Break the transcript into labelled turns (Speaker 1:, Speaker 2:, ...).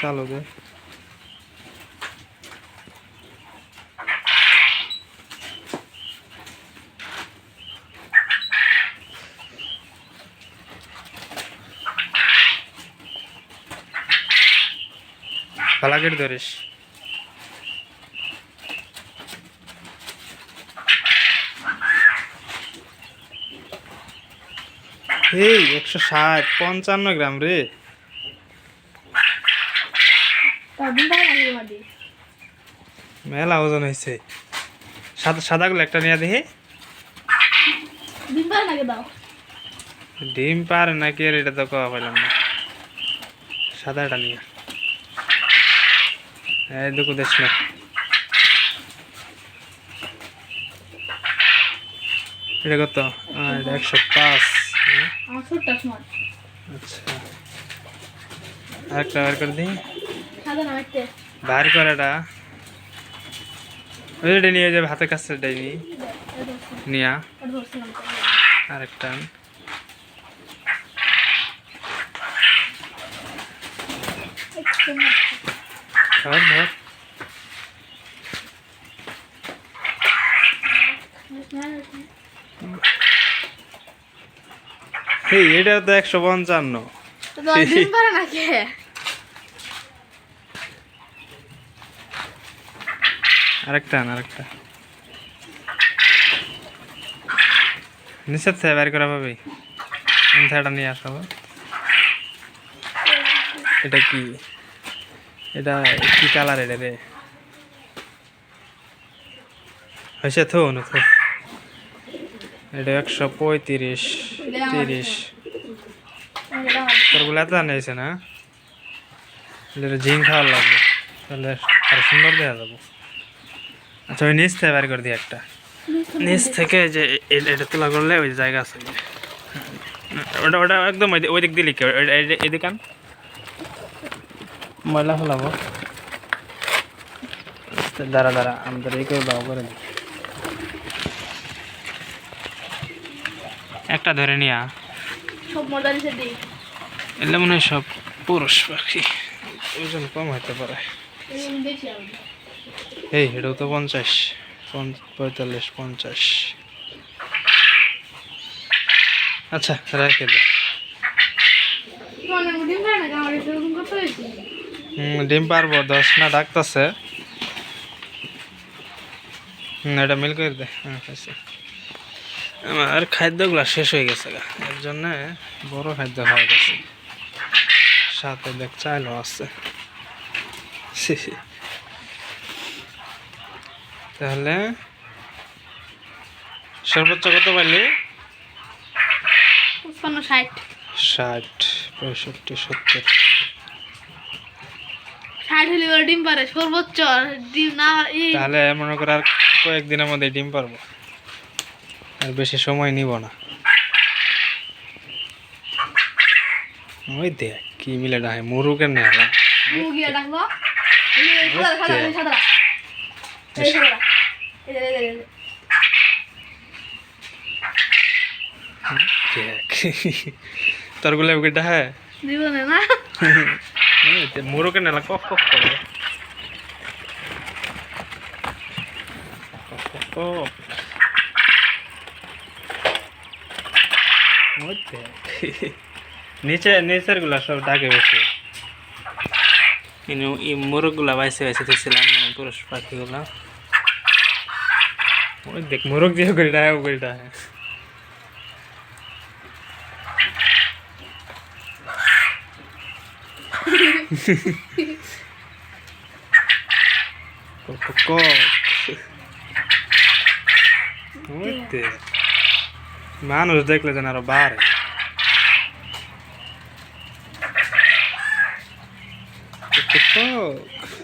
Speaker 1: চালু দে ফালাকেট ধরিস এই একশো ষাট পঞ্চান্ন গ্রাম রে
Speaker 2: তার ডিম পারে নাকি মাটি
Speaker 1: মেলা ওজন হয়েছে। সাদা সাদাগুলো একটা নিয়ে দেখি।
Speaker 2: ডিম পারে নাকি
Speaker 1: আর এটা তো কওয়া পাইলাম না। সাদাটা নিয়ে। এই দেশ না। এটা কত? এটা একশো পাঁচ আচ্ছা। আরেকটা বার করে দিই বার করে এটা ওই এটা নিয়ে যাবে হাতের কাছে এটাই নি নিয়া। আরেকটা ধর এটা তো একশো পঞ্চান্ন
Speaker 2: তো তোমার ডিম পারে নাকি
Speaker 1: আরেকটা আন, আরেকটা। নিচের থেকে বের করা পাবি। এটা নিয়ে আসা। এটা কি? এটা কি কালার এটা রে? হয়েছে থো না থো। এটা একশো পঁয়ত্রিশ, তিরিশ। তোরগুলো এত নিয়েছে না? এটা জিং খাওয়ার লাগবে। তাহলে আরও সুন্দর দেখা যাব। আচ্ছা ওই নিচ থেকে বের করে দিই একটা। নিচ থেকে যে এটা তোলা করলে ওই জায়গা আছে। ওটা ওটা একদম ওই দিক দিয়ে লিখে এদিকে আন। ময়লা ফেলাবো। দাঁড়া দাঁড়া আমাদের এই করে দাও করে একটা ধরে নিয়া।
Speaker 2: সব দিছে দিই।
Speaker 1: এলে মনে হয় সব পুরুষ পাখি। ওজন কম হতে পারে। এই, এটাও তো পঞ্চাশ। পঞ্চ- পঁয়তাল্লিশ, পঞ্চাশ। আচ্ছা রেখে দে।
Speaker 2: ডিম
Speaker 1: পারব, দশ না ডাকতেছে। এটা মিল করে দে। আমার খাদ্যগুলো শেষ হয়ে গেছে গা। এর জন্য বড় খাদ্য খাওয়া গেছে। সাথে দেখ চাইলও আছে। তাহলে সর্বোচ্চ কত পারলি
Speaker 2: ষাট।
Speaker 1: ষাট পঁয়ষট্টি সত্তর।
Speaker 2: ষাট হলে ওরা ডিম পারে সর্বোচ্চ ডিম না
Speaker 1: তাহলে মনে করো আর কয়েকদিনের মধ্যে ডিম পারব। আর বেশি সময় নিব না। ওই দেখ কি মিলে ডাহে মুরুকের
Speaker 2: ডাকলো?
Speaker 1: তোরগুলো উইকেট হ্যাঁ
Speaker 2: জীবনে না
Speaker 1: মুরুকের নেলা কক কক করে কক কক কক। ওই দেখ। নিচে নিচেরগুলা সব ডাকে বেশি কিন্তু এই মোরগগুলা বাইসে বাইসে দিয়েছিলাম মানে পুরুষ পাখিগুলা ওই দেখ মোরগ যে করে ডাহে ও করে ডাহে কক কক কক। ওই দেখ। মানুষ দেখলে যেন আরও বাড়ে কক কক কক।